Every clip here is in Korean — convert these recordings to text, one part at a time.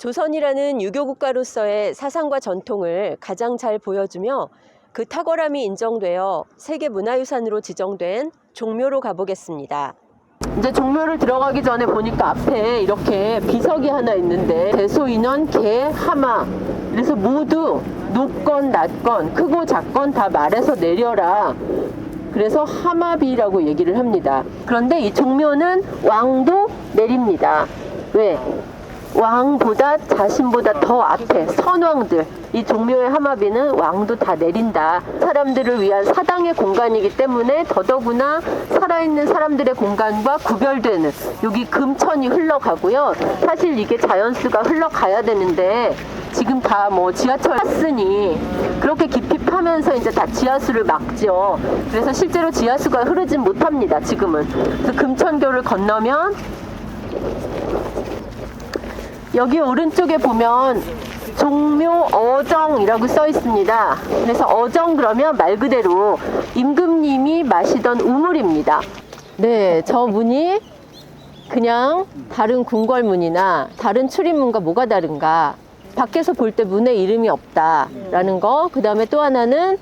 조선이라는 유교 국가로서의 사상과 전통을 가장 잘 보여주며 그 탁월함이 인정되어 세계 문화유산으로 지정된 종묘로 가보겠습니다. 이제 종묘를 들어가기 전에 보니까 앞에 이렇게 비석이 하나 있는데 대소인원 개 하마 그래서 모두 높건 낮건 크고 작건 다 말해서 내려라 그래서 하마비라고 얘기를 합니다 그런데 이 종묘는 왕도 내립니다 왜? 왕보다 자신보다 더 앞에 선왕들 이 종묘의 하마비는 왕도 다 내린다. 사람들을 위한 사당의 공간이기 때문에 더더구나 살아있는 사람들의 공간과 구별되는 여기 금천이 흘러가고요. 사실 이게 자연수가 흘러가야 되는데 지금 다 뭐 지하철 탔으니 그렇게 깊이 파면서 이제 다 지하수를 막죠. 그래서 실제로 지하수가 흐르진 못합니다 지금은. 그래서 금천교를 건너면 여기 오른쪽에 보면 종묘 어정이라고 써 있습니다. 그래서 어정 그러면 말 그대로 임금님이 마시던 우물입니다. 네, 저 문이 그냥 다른 궁궐문이나 다른 출입문과 뭐가 다른가? 밖에서 볼 때 문에 이름이 없다라는 거. 그 다음에 또 하나는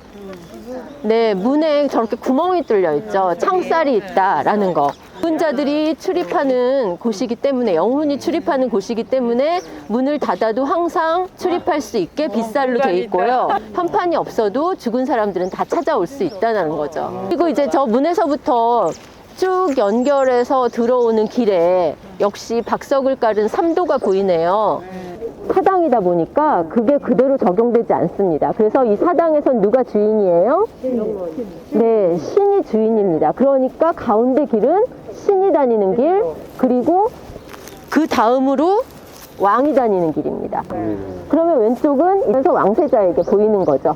네, 문에 저렇게 구멍이 뚫려 있죠. 창살이 있다라는 거. 혼자들이 출입하는 곳이기 때문에 영혼이 출입하는 곳이기 때문에 문을 닫아도 항상 출입할 수 있게 빗살로 돼 있고요. 현판이 없어도 죽은 사람들은 다 찾아올 수 있다는 거죠. 그리고 이제 저 문에서부터 쭉 연결해서 들어오는 길에 역시 박석을 깔은 삼도가 보이네요. 사당이다 보니까 그게 그대로 적용되지 않습니다. 그래서 이 사당에선 누가 주인이에요? 네, 신이 주인입니다. 그러니까 가운데 길은 신이 다니는 길, 그리고 그 다음으로 왕이 다니는 길입니다. 그러면 왼쪽은 이래서 왕세자에게 보이는 거죠.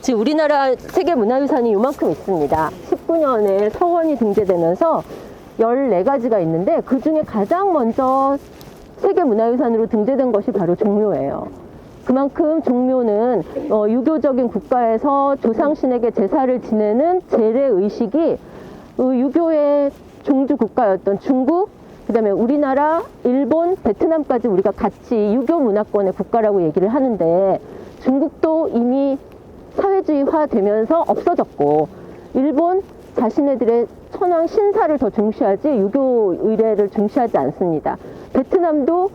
지금 우리나라 세계 문화유산이 이만큼 있습니다. 19년에 서원이 등재되면서 14가지가 있는데 그 중에 가장 먼저 세계 문화유산으로 등재된 것이 바로 종묘예요. 그만큼 종묘는 어, 유교적인 국가에서 조상신에게 제사를 지내는 제례 의식이 어, 유교의 종주 국가였던 중국, 그다음에 우리나라, 일본, 베트남까지 우리가 같이 유교 문화권의 국가라고 얘기를 하는데 중국도 이미 사회주의화 되면서 없어졌고 일본 자신네들의 천황 신사를 더 중시하지 유교 의례를 중시하지 않습니다. 베트남도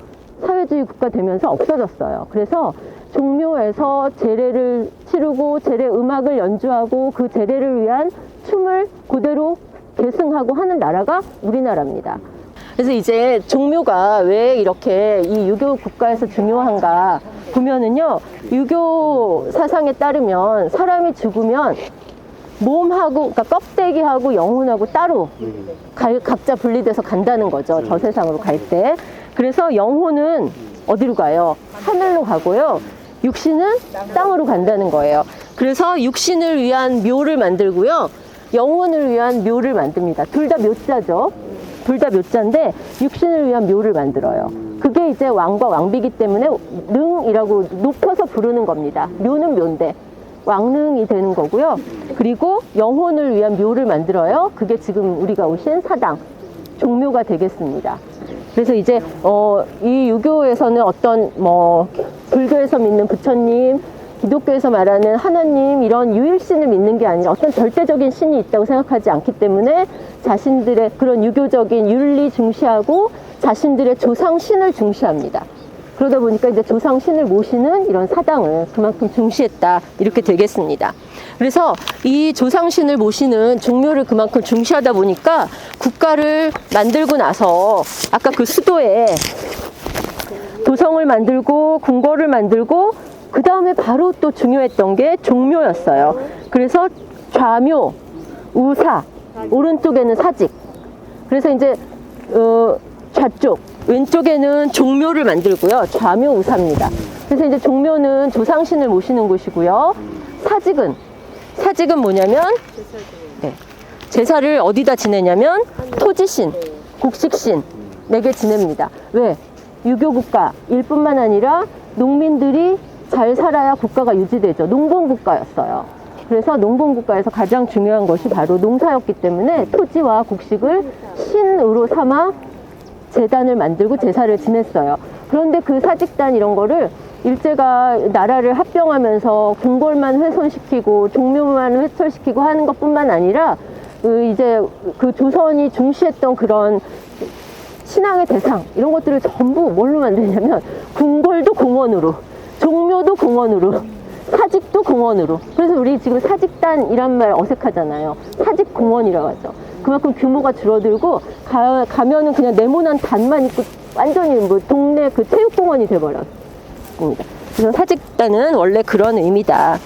사회주의 국가 되면서 없어졌어요. 그래서 종묘에서 제례를 치르고 제례 음악을 연주하고 그 제례를 위한 춤을 그대로 계승하고 하는 나라가 우리나라입니다. 그래서 이제 종묘가 왜 이렇게 이 유교 국가에서 중요한가 보면은요, 유교 사상에 따르면 사람이 죽으면 몸하고, 그러니까 껍데기하고 영혼하고 따로 갈- 각자 분리돼서 간다는 거죠. 저 세상으로 갈 때. 그래서 영혼은 어디로 가요? 하늘로 가고요. 육신은 땅으로 간다는 거예요. 그래서 육신을 위한 묘를 만들고요. 영혼을 위한 묘를 만듭니다. 둘 다 묘자죠. 둘 다 묘자인데 육신을 위한 묘를 만들어요. 그게 이제 왕과 왕비기 때문에 능이라고 높여서 부르는 겁니다. 묘는 묘인데 왕릉이 되는 거고요. 그리고 영혼을 위한 묘를 만들어요. 그게 지금 우리가 오신 사당, 종묘가 되겠습니다. 그래서 이제 어, 이 유교에서는 어떤 뭐 불교에서 믿는 부처님, 기독교에서 말하는 하나님 이런 유일신을 믿는 게 아니라 어떤 절대적인 신이 있다고 생각하지 않기 때문에 자신들의 그런 유교적인 윤리 중시하고 자신들의 조상 신을 중시합니다. 그러다 보니까 이제 조상 신을 모시는 이런 사당을 그만큼 중시했다 이렇게 되겠습니다. 그래서 이 조상 신을 모시는 종묘를 그만큼 중시하다 보니까 국가를 만들고 나서 아까 그 수도에 도성을 만들고 궁궐을 만들고 그 다음에 바로 또 중요했던 게 종묘였어요. 그래서 좌묘, 우사, 오른쪽에는 사직. 그래서 이제 어, 좌쪽, 왼쪽에는 종묘를 만들고요. 좌묘 우사입니다. 그래서 이제 종묘는 조상신을 모시는 곳이고요. 사직은 사직은 뭐냐면 네, 제사를 어디다 지내냐면 토지신, 곡식신에게 지냅니다. 왜? 유교 국가일 뿐만 아니라 농민들이 잘 살아야 국가가 유지되죠. 농본 국가였어요. 그래서 농본 국가에서 가장 중요한 것이 바로 농사였기 때문에 토지와 곡식을 신으로 삼아 재단을 만들고 제사를 지냈어요. 그런데 그 사직단 이런 거를 일제가 나라를 합병하면서 궁궐만 훼손시키고 종묘만 훼손시키고 하는 것뿐만 아니라 그 이제 그 조선이 중시했던 그런 신앙의 대상 이런 것들을 전부 뭘로 만드냐면 궁궐도 공원으로 종묘도 공원으로 사직도 공원으로. 그래서 우리 지금 사직단 이란 말 어색하잖아요. 사직 공원이라고 하죠. 그만큼 규모가 줄어들고 가, 가면은 그냥 네모난 단만 있고 완전히 뭐 동네 그 체육공원이 돼버렸습니다. 그래서 사직단은 원래 그런 의미다.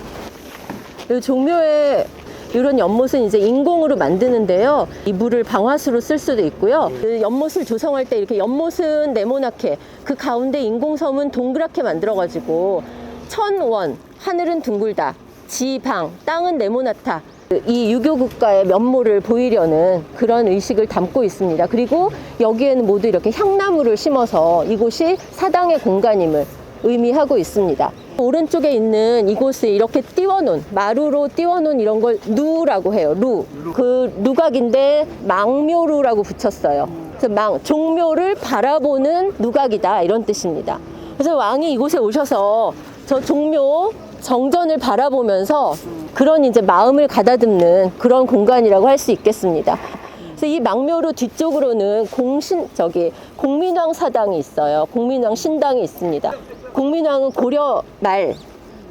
이 종묘에 이런 연못은 이제 인공으로 만드는데요. 이 물을 방화수로 쓸 수도 있고요. 그 연못을 조성할 때 이렇게 연못은 네모나게 그 가운데 인공섬은 동그랗게 만들어가지고 천원 하늘은 둥글다 지방 땅은 네모나타 이 유교 국가의 면모를 보이려는 그런 의식을 담고 있습니다. 그리고 여기에는 모두 이렇게 향나무를 심어서 이곳이 사당의 공간임을 의미하고 있습니다. 오른쪽에 있는 이곳을 이렇게 띄워놓은 마루로 띄워놓은 이런 걸 누라고 해요. 루. 그 누각인데 망묘루라고 붙였어요. 그래서 망 종묘를 바라보는 누각이다 이런 뜻입니다. 그래서 왕이 이곳에 오셔서 저 종묘 정전을 바라보면서 그런 이제 마음을 가다듬는 그런 공간이라고 할 수 있겠습니다. 그래서 이 망묘루 뒤쪽으로는 공신 저기 공민왕 사당이 있어요. 공민왕 신당이 있습니다. 공민왕은 고려 말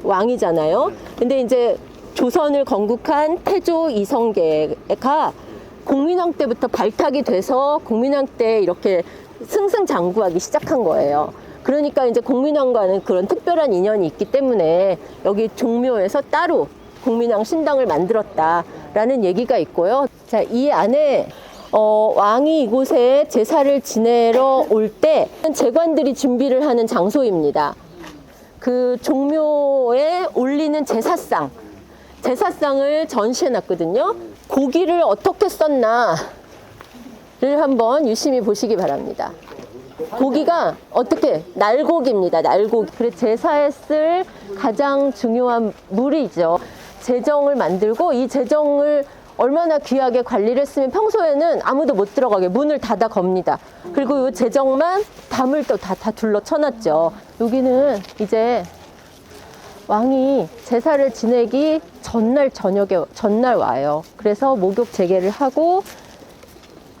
왕이잖아요. 근데 이제 조선을 건국한 태조 이성계가 공민왕 때부터 발탁이 돼서 공민왕 때 이렇게 승승장구하기 시작한 거예요. 그러니까 이제 공민왕과는 그런 특별한 인연이 있기 때문에 여기 종묘에서 따로 공민왕 신당을 만들었다라는 얘기가 있고요. 자, 이 안에 어, 왕이 이곳에 제사를 지내러 올 때 재관들이 준비를 하는 장소입니다. 그 종묘에 올리는 제사상, 제사상을 전시해 놨거든요. 고기를 어떻게 썼나를 한번 유심히 보시기 바랍니다. 고기가 어떻게 날고기입니다. 날고기. 그래 제사에 쓸 가장 중요한 물이죠. 제정을 만들고 이 제정을 얼마나 귀하게 관리를 했으면 평소에는 아무도 못 들어가게 문을 닫아 겁니다. 그리고 이 제정만 담을 또 다 다 둘러 쳐놨죠. 여기는 이제 왕이 제사를 지내기 전날 저녁에 전날 와요. 그래서 목욕 재개를 하고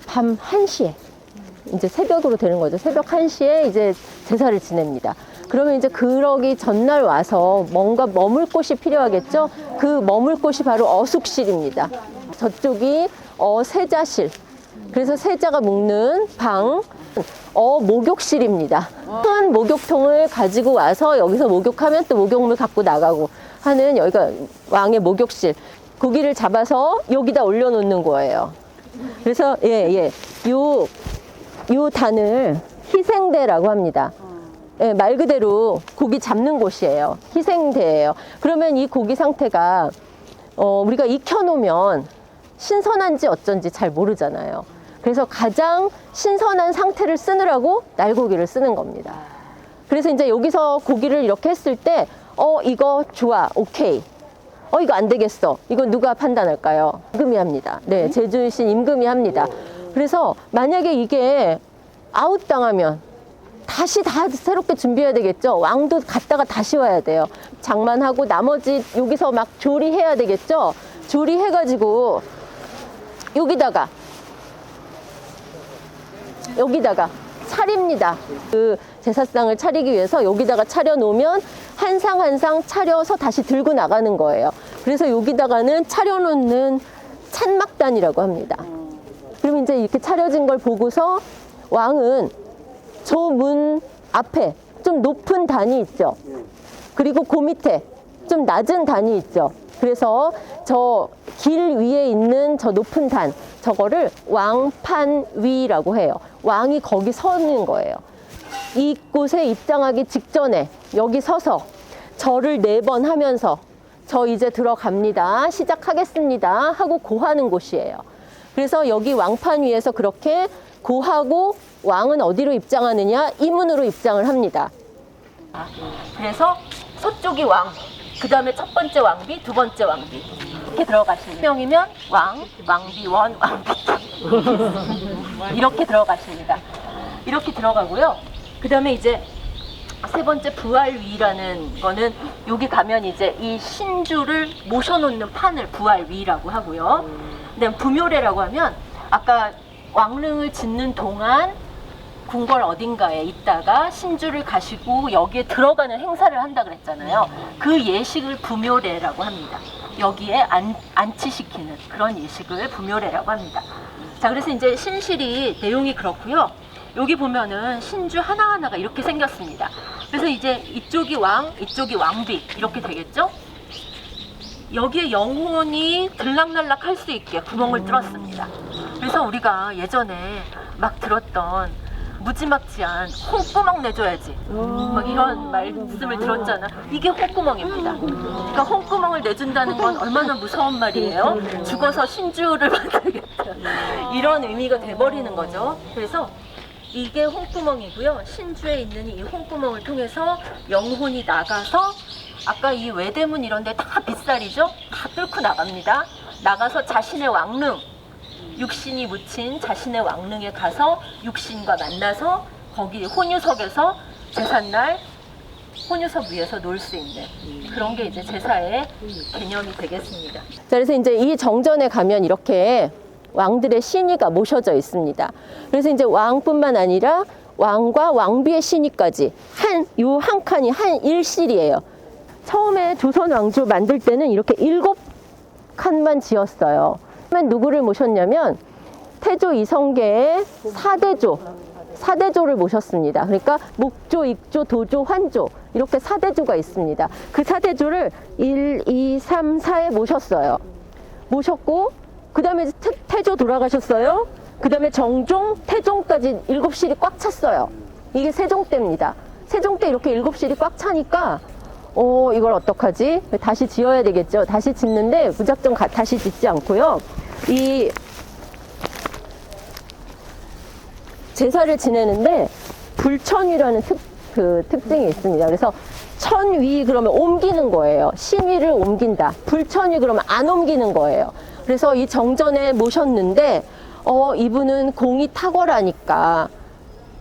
밤 1시에 이제 새벽으로 되는 거죠. 새벽 1시에 이제 제사를 지냅니다. 그러면 이제 그러기 전날 와서 뭔가 머물 곳이 필요하겠죠? 그 머물 곳이 바로 어숙실입니다. 저쪽이 어세자실. 그래서 세자가 묵는 방, 어 목욕실입니다. 큰 목욕통을 가지고 와서 여기서 목욕하면 또 목욕물 갖고 나가고 하는 여기가 왕의 목욕실. 고기를 잡아서 여기다 올려놓는 거예요. 그래서 예 예. 요 요 단을 희생대라고 합니다. 예, 말 그대로 고기 잡는 곳이에요. 희생대예요. 그러면 이 고기 상태가 어, 우리가 익혀놓으면 신선한지 어쩐지 잘 모르잖아요. 그래서 가장 신선한 상태를 쓰느라고 날고기를 쓰는 겁니다. 그래서 이제 여기서 고기를 이렇게 했을 때, 어, 이거 좋아, 오케이. 어, 이거 안 되겠어. 이거 누가 판단할까요? 임금이 합니다. 네, 제주신 임금이 합니다. 그래서 만약에 이게 아웃당하면 다시 다 새롭게 준비해야 되겠죠. 왕도 갔다가 다시 와야 돼요. 장만하고 나머지 여기서 막 조리해야 되겠죠. 조리해가지고 여기다가 여기다가 차립니다. 그 제사상을 차리기 위해서 여기다가 차려 놓으면 한 상 한 상 차려서 다시 들고 나가는 거예요. 그래서 여기다가는 차려 놓는 찬막단이라고 합니다. 그럼 이제 이렇게 차려진 걸 보고서 왕은 저 문 앞에 좀 높은 단이 있죠. 그리고 그 밑에 좀 낮은 단이 있죠. 그래서 저 길 위에 있는 저 높은 단, 저거를 왕판 위라고 해요. 왕이 거기 서는 거예요. 이곳에 입장하기 직전에 여기 서서 절을 네 번 하면서 저 이제 들어갑니다. 시작하겠습니다. 하고 고하는 곳이에요. 그래서 여기 왕판 위에서 그렇게 고하고 왕은 어디로 입장하느냐? 이 문으로 입장을 합니다. 그래서 서쪽이 왕, 그 다음에 첫 번째 왕비, 두 번째 왕비 이렇게 들어가시는 명이면 왕, 왕비 원, 왕비 이렇게 들어가십니다. 이렇게 들어가고요. 그 다음에 이제 세 번째 부활위라는 거는 여기 가면 이제 이 신주를 모셔놓는 판을 부활위라고 하고요. 그다음 부묘례라고 하면 아까 왕릉을 짓는 동안 궁궐 어딘가에 있다가 신주를 가시고 여기에 들어가는 행사를 한다 그랬잖아요. 그 예식을 부묘례라고 합니다. 여기에 안, 안치시키는 그런 예식을 부묘례라고 합니다. 자, 그래서 이제 신실이 내용이 그렇고요. 여기 보면은 신주 하나하나가 이렇게 생겼습니다. 그래서 이제 이쪽이 왕, 이쪽이 왕비 이렇게 되겠죠? 여기에 영혼이 들락날락 할 수 있게 구멍을 뚫었습니다. 그래서 우리가 예전에 막 들었던 무지막지한 홍구멍 내줘야지. 막 이런 말씀을 들었잖아. 이게 홍구멍입니다. 그러니까 홍구멍을 내준다는 건 얼마나 무서운 말이에요. 죽어서 신주를 만들겠다. 이런 의미가 돼버리는 거죠. 그래서 이게 홍구멍이고요. 신주에 있는 이 홍구멍을 통해서 영혼이 나가서 아까 이 외대문 이런 데 다 빗살이죠? 다 뚫고 나갑니다. 나가서 자신의 왕릉, 육신이 묻힌 자신의 왕릉에 가서 육신과 만나서 거기 혼유석에서 제삿날 혼유석 위에서 놀 수 있는 그런 게 이제 제사의 개념이 되겠습니다. 자, 그래서 이제 이 정전에 가면 이렇게 왕들의 신의가 모셔져 있습니다. 그래서 이제 왕뿐만 아니라 왕과 왕비의 신의까지 한 요 한 칸이 한 일실이에요. 처음에 조선 왕조 만들 때는 이렇게 일곱 칸만 지었어요. 처음엔 누구를 모셨냐면 태조 이성계의 사대조, 사대조를 모셨습니다. 그러니까 목조, 익조, 도조, 환조 이렇게 사대조가 있습니다. 그 사대조를 1, 2, 3, 4에 모셨어요. 모셨고 그 다음에 태조 돌아가셨어요. 그 다음에 정종, 태종까지 일곱 실이 꽉 찼어요. 이게 세종 때입니다. 세종 때 이렇게 일곱 실이 꽉 차니까 어 이걸 어떡하지? 다시 지어야 되겠죠. 다시 짓는데 무작정 가- 다시 짓지 않고요. 이 제사를 지내는데 불천위라는 특, 그 특징이 있습니다. 그래서 천위 그러면 옮기는 거예요. 신위를 옮긴다. 불천위 그러면 안 옮기는 거예요. 그래서 이 정전에 모셨는데 어 이분은 공이 탁월하니까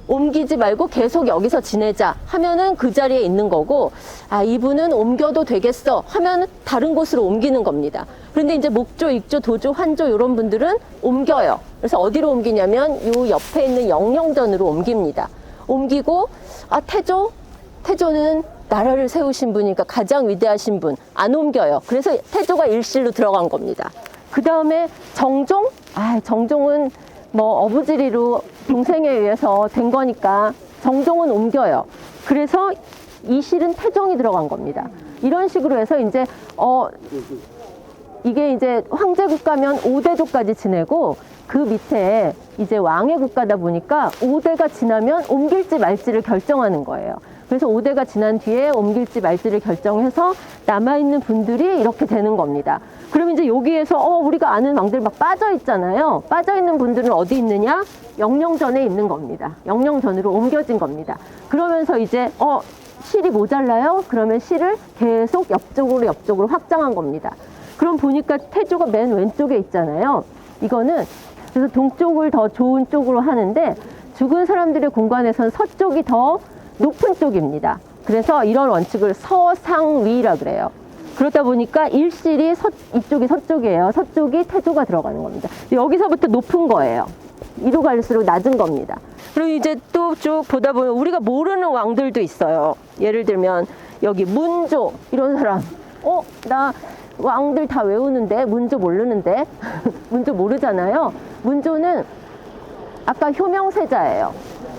옮기지 말고 계속 여기서 지내자 하면은 그 자리에 있는 거고 아 이분은 옮겨도 되겠어 하면 다른 곳으로 옮기는 겁니다. 그런데 이제 목조, 익조, 도조, 환조 이런 분들은 옮겨요. 그래서 어디로 옮기냐면 요 옆에 있는 영영전으로 옮깁니다. 옮기고 아 태조 태조는 나라를 세우신 분이니까 가장 위대하신 분 안 옮겨요. 그래서 태조가 일실로 들어간 겁니다. 그 다음에 정종 아 정종은 뭐 어부지리로 동생에 의해서 된 거니까 정종은 옮겨요. 그래서 이 실은 태종이 들어간 겁니다. 이런 식으로 해서 이제 어 이게 이제 황제 국가면 5대조까지 지내고 그 밑에 이제 왕의 국가다 보니까 5대가 지나면 옮길지 말지를 결정하는 거예요. 그래서 5대가 지난 뒤에 옮길지 말지를 결정해서 남아있는 분들이 이렇게 되는 겁니다. 그럼 이제 여기에서 어, 우리가 아는 왕들 막 빠져 있잖아요. 빠져 있는 분들은 어디 있느냐? 영영전에 있는 겁니다. 영영전으로 옮겨진 겁니다. 그러면서 이제 어, 실이 모자라요? 그러면 실을 계속 옆쪽으로 옆쪽으로 확장한 겁니다. 그럼 보니까 태조가 맨 왼쪽에 있잖아요. 이거는 그래서 동쪽을 더 좋은 쪽으로 하는데 죽은 사람들의 공간에서는 서쪽이 더 높은 쪽입니다. 그래서 이런 원칙을 서상위라 그래요. 그러다 보니까 일실이 서, 이쪽이 서쪽이에요. 서쪽이 태조가 들어가는 겁니다. 여기서부터 높은 거예요. 이로 갈수록 낮은 겁니다. 그리고 이제 또 쭉 보다 보면 우리가 모르는 왕들도 있어요. 예를 들면 여기 문조 이런 사람. 어, 나 왕들 다 외우는데 문조 모르는데 문조 모르잖아요. 문조는 아까 효명세자예요.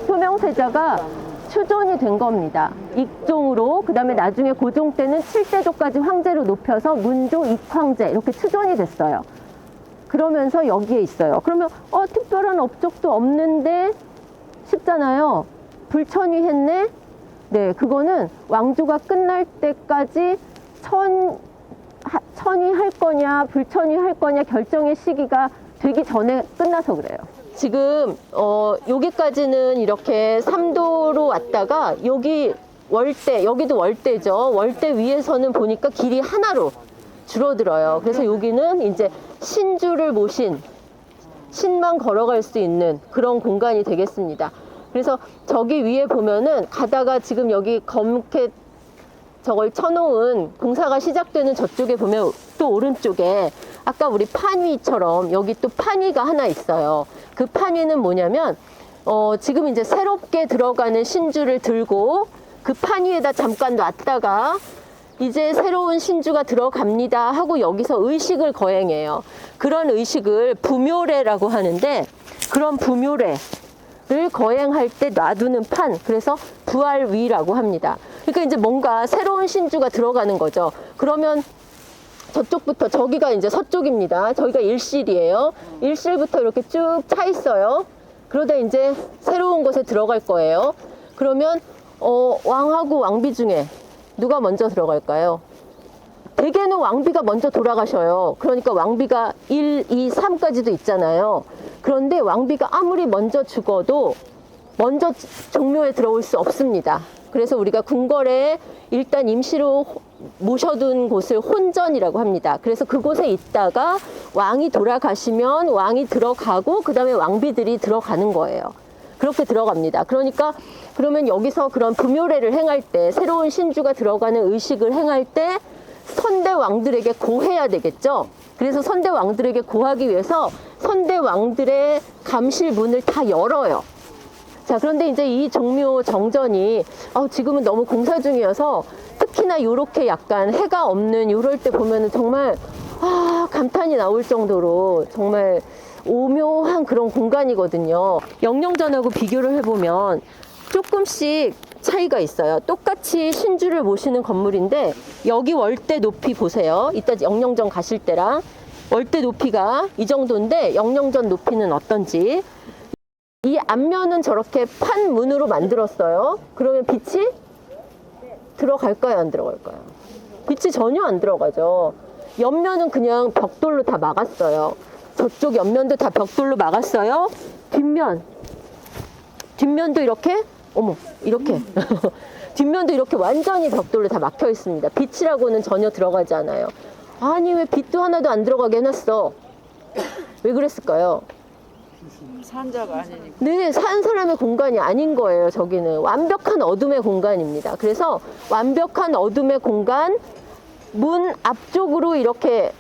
효명세자가 추존이 된 겁니다. 익종으로 그다음에 나중에 고종 때는 7세조까지 황제로 높여서 문조 익황제 이렇게 추존이 됐어요. 그러면서 여기에 있어요. 그러면 어 특별한 업적도 없는데 싶잖아요. 불천위 했네. 네, 그거는 왕조가 끝날 때까지 천 하- 천위 할 거냐 불천위 할 거냐 결정의 시기가 되기 전에 끝나서 그래요. 지금 어 여기까지는 이렇게 삼도로 왔다가 여기 월대 여기도 월대죠. 월대 위에서는 보니까 길이 하나로 줄어들어요. 그래서 여기는 이제 신주를 모신 신만 걸어갈 수 있는 그런 공간이 되겠습니다. 그래서 저기 위에 보면은 가다가 지금 여기 검게 저걸 쳐놓은 공사가 시작되는 저쪽에 보면 또 오른쪽에 아까 우리 판위처럼 여기 또 판위가 하나 있어요. 그 판위는 뭐냐면 어, 지금 이제 새롭게 들어가는 신주를 들고 그 판위에다 잠깐 놨다가 이제 새로운 신주가 들어갑니다 하고 여기서 의식을 거행해요. 그런 의식을 부묘례라고 하는데 그런 부묘례 를 거행할 때 놔두는 판 그래서 부활위라고 합니다. 그러니까 이제 뭔가 새로운 신주가 들어가는 거죠. 그러면 저쪽부터 저기가 이제 서쪽입니다. 저기가 일실이에요. 일실부터 이렇게 쭉 차 있어요. 그러다 이제 새로운 곳에 들어갈 거예요. 그러면 어, 왕하고 왕비 중에 누가 먼저 들어갈까요? 대개는 왕비가 먼저 돌아가셔요. 그러니까 왕비가 1, 2, 3까지도 있잖아요. 그런데 왕비가 아무리 먼저 죽어도 먼저 종묘에 들어올 수 없습니다. 그래서 우리가 궁궐에 일단 임시로 호- 모셔둔 곳을 혼전이라고 합니다. 그래서 그곳에 있다가 왕이 돌아가시면 왕이 들어가고 그 다음에 왕비들이 들어가는 거예요. 그렇게 들어갑니다. 그러니까 그러면 여기서 그런 부묘례를 행할 때 새로운 신주가 들어가는 의식을 행할 때 선대 왕들에게 고해야 되겠죠. 그래서 선대 왕들에게 고하기 위해서 선대 왕들의 감실 문을 다 열어요. 자, 그런데 이제 이 종묘 정전이 어, 지금은 너무 공사 중이어서 특히나 요렇게 약간 해가 없는 요럴 때 보면은 정말 아, 감탄이 나올 정도로 정말 오묘한 그런 공간이거든요. 영령전하고 비교를 해보면 조금씩 차이가 있어요. 똑같이 신주를 모시는 건물인데 여기 월대 높이 보세요. 이따 영령전 가실 때랑 월대 높이가 이 정도인데 영령전 높이는 어떤지 이 앞면은 저렇게 판문으로 만들었어요. 그러면 빛이 들어갈까요? 안 들어갈까요? 빛이 전혀 안 들어가죠. 옆면은 그냥 벽돌로 다 막았어요. 저쪽 옆면도 다 벽돌로 막았어요. 뒷면, 뒷면도 이렇게, 어머, 이렇게. 뒷면도 이렇게 완전히 벽돌로 다 막혀 있습니다. 빛이라고는 전혀 들어가지 않아요. 아니, 왜 빛도 하나도 안 들어가게 해놨어? 왜 그랬을까요? 산자가 아니니까. 네, 산 사람의 공간이 아닌 거예요, 저기는. 완벽한 어둠의 공간입니다. 그래서 완벽한 어둠의 공간, 문 앞쪽으로 이렇게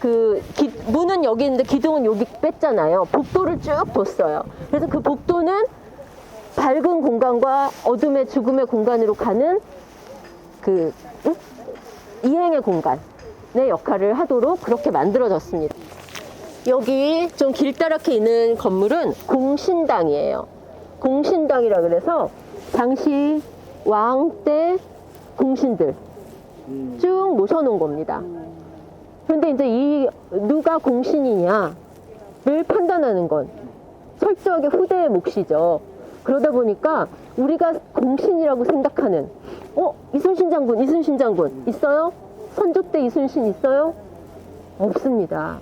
그 기- 문은 여기 있는데 기둥은 여기 뺐잖아요. 복도를 쭉 뒀어요. 그래서 그 복도는 밝은 공간과 어둠의 죽음의 공간으로 가는 그 응? 이행의 공간의 역할을 하도록 그렇게 만들어졌습니다. 여기 좀 길다랗게 있는 건물은 공신당이에요. 공신당이라 그래서 당시 왕 때 공신들 쭉 모셔놓은 겁니다. 그런데 이제 이 누가 공신이냐를 판단하는 건 철저하게 후대의 몫이죠. 그러다 보니까 우리가 공신이라고 생각하는 어 이순신 장군, 이순신 장군 있어요? 선조 때 이순신 있어요? 없습니다.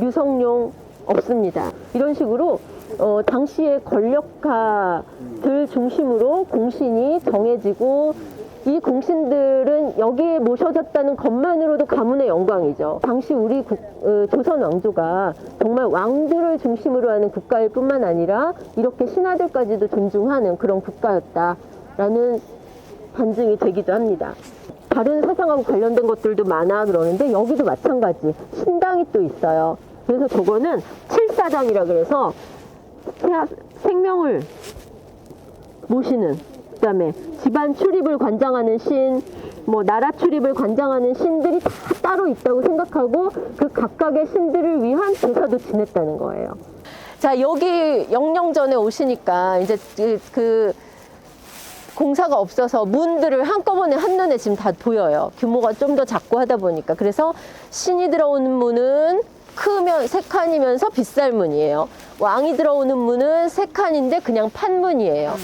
류성룡 없습니다. 이런 식으로 어, 당시의 권력가들 중심으로 공신이 정해지고 이 공신들은 여기에 모셔졌다는 것만으로도 가문의 영광이죠. 당시 우리 국- 어, 조선 왕조가 정말 왕들을 중심으로 하는 국가일 뿐만 아니라 이렇게 신하들까지도 존중하는 그런 국가였다라는 반증이 되기도 합니다. 다른 사상하고 관련된 것들도 많아 그러는데 여기도 마찬가지 신당이 또 있어요. 그래서 저거는 칠사당이라 그래서 태- 생명을 모시는 그다음에 집안 출입을 관장하는 신, 뭐 나라 출입을 관장하는 신들이 다 따로 있다고 생각하고 그 각각의 신들을 위한 제사도 지냈다는 거예요. 자 여기 영령전에 오시니까 이제 그- 그 공사가 없어서 문들을 한꺼번에 한눈에 지금 다 보여요. 규모가 좀 더 작고 하다 보니까. 그래서 신이 들어오는 문은 크면 세 칸이면서 빗살 문이에요. 왕이 들어오는 문은 세 칸인데 그냥 판문이에요.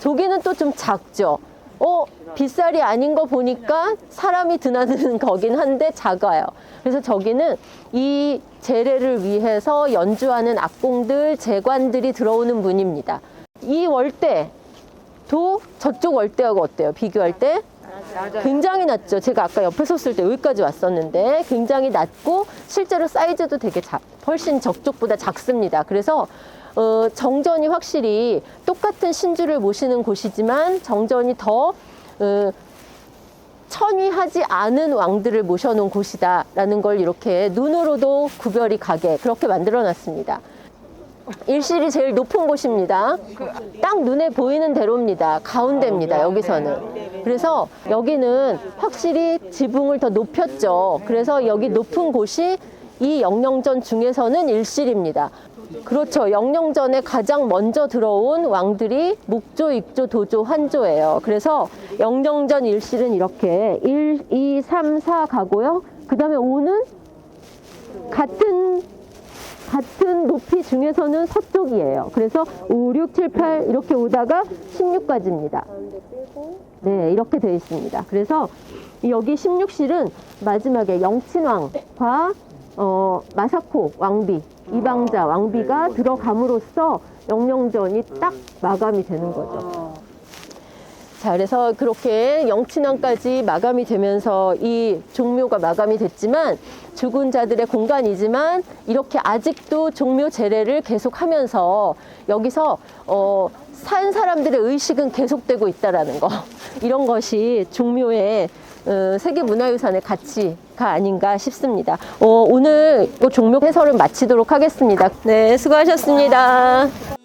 저기는 또 좀 작죠. 어, 빗살이 아닌 거 보니까 사람이 드나드는 거긴 한데 작아요. 그래서 저기는 이 제례를 위해서 연주하는 악공들, 재관들이 들어오는 문입니다. 이 월대, 도 저쪽 월대하고 어때요? 비교할 때? 굉장히 낮죠. 제가 아까 옆에 섰을 때 여기까지 왔었는데 굉장히 낮고 실제로 사이즈도 되게 작, 훨씬 저쪽보다 작습니다. 그래서 어, 정전이 확실히 똑같은 신주를 모시는 곳이지만 정전이 더 어, 천위하지 않은 왕들을 모셔놓은 곳이다라는 걸 이렇게 눈으로도 구별이 가게 그렇게 만들어 놨습니다. 일실이 제일 높은 곳입니다. 딱 눈에 보이는 대로입니다. 가운데입니다. 여기서는. 그래서 여기는 확실히 지붕을 더 높였죠. 그래서 여기 높은 곳이 이 영령전 중에서는 일실입니다. 그렇죠. 영령전에 가장 먼저 들어온 왕들이 묵조, 익조, 도조, 환조예요. 그래서 영령전 일실은 이렇게 1, 2, 3, 4 가고요. 그 다음에 5는 같은 같은 높이 중에서는 서쪽이에요. 그래서 5, 6, 7, 8 이렇게 오다가 16까지입니다. 네, 이렇게 되어 있습니다. 그래서 여기 16실은 마지막에 영친왕과 어, 마사코 왕비, 이방자 왕비가 들어감으로써 영령전이 딱 마감이 되는 거죠. 자, 그래서 그렇게 영친왕까지 마감이 되면서 이 종묘가 마감이 됐지만 죽은 자들의 공간이지만 이렇게 아직도 종묘 제례를 계속하면서 여기서 어, 산 사람들의 의식은 계속되고 있다라는 거 이런 것이 종묘의 어, 세계문화유산의 가치가 아닌가 싶습니다. 어, 오늘 이 종묘 해설을 마치도록 하겠습니다. 네, 수고하셨습니다.